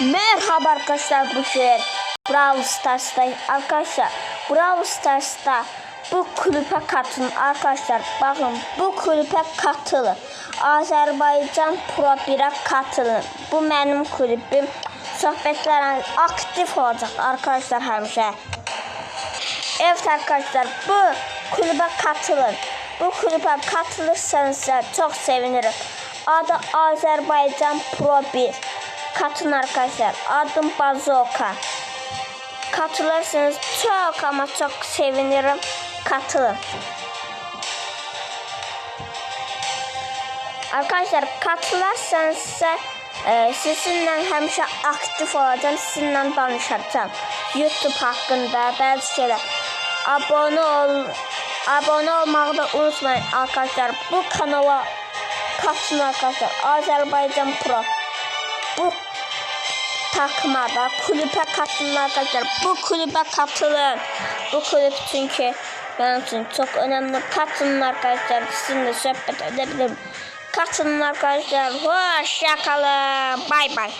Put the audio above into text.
Merhaba arkadaşlar bu şey Brawl Stars'ta arkadaşlar Brawl Stars'ta bu kulüpe katılın. Arkadaşlar bakın bu kulüpe katılın. Azerbaycan Pro 1'e katılın. Bu benim kulübüm. Sohbetler aktif olacak arkadaşlar hemşe. Evet arkadaşlar bu kulübe katılın. Bu kulübe katılırsanız çok sevinirim. Adı Azerbaycan Pro 1 Katılın arkadaşlar. Adım Bazoka. Katılırsanız çok ama çok sevinirim. Katılın. Arkadaşlar katılırsanız size e, sizinle həmişə aktif olacağım, sizinle danışacağım. YouTube hakkında bazı şeyler. Abone ol, abone olmağı da unutmayın arkadaşlar. Bu kanala katılın arkadaşlar. Azerbaycan Pro. Bu takmada kulübe katılın arkadaşlar. Bu kulübe katılın. Bu kulüp çünkü benim için çok önemli. Katılın arkadaşlar. Sizinle sohbet edebilirim. Katılın arkadaşlar. Hoşça kalın. Bay bay.